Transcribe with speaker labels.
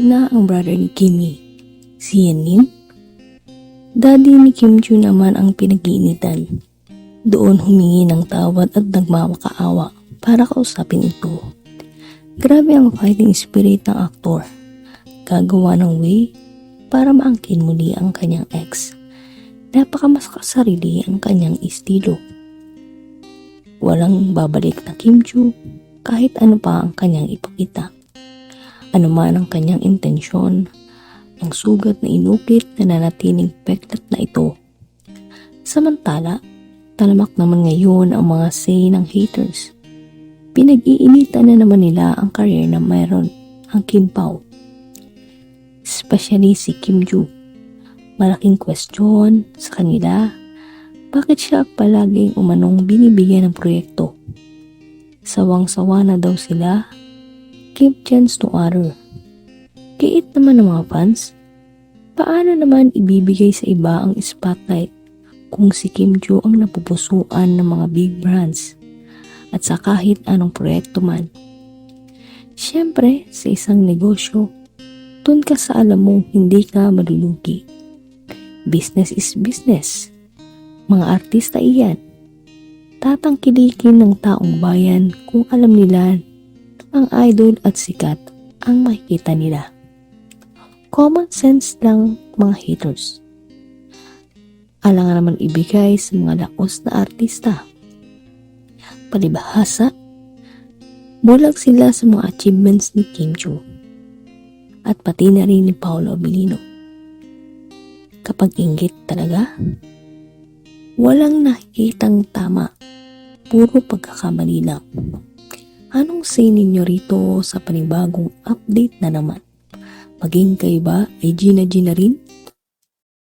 Speaker 1: na ang brother ni Kimi, si Yenin. Daddy ni Kim Joo naman ang pinag-iinitan. Doon humingi ng tawad at nagmamakaawa para kausapin ito. Grabe ang fighting spirit ng aktor. Gagawa ng way para maangkin muli ang kanyang ex. Napakamasakasarili ang kanyang estilo. Walang babalik na Kim Joo kahit ano pa ang kanyang ipakita. Ano man ang kanyang intensyon, ang sugat na inukit na nanatiling peklat na ito. Samantala, talamak naman ngayon ang mga say ng haters. Pinag-iinitan na naman nila ang career na mayroon ang Kim Pao. Especially si Kim Joo. Malaking question sa kanila bakit siya palaging umanong binibigyan ng proyekto. Sawang-sawa na daw sila give chance to other. Kiit naman ng mga fans. Paano naman ibibigay sa iba ang spotlight kung si Kim Joo ang napupusuan ng mga big brands at sa kahit anong proyekto man? Siyempre, sa isang negosyo, dun ka sa alam mong hindi ka malulugi. Business is business. Mga artista iyan. Tatangkilikin ng taong bayan kung alam nila ang idol at sikat ang makikita nila. Common sense lang mga haters. Alangan naman ibigay sa mga lakos na artista. Palibhasa, bulag sila sa mga achievements ni Kim Joo at pati na rin ni Paolo Abilino. Kapag inggit talaga, walang nakikitang tama, puro pagkakamali lang. Anong say ninyo rito sa panibagong update na naman? Maging kayo ba ay Gina Gina rin?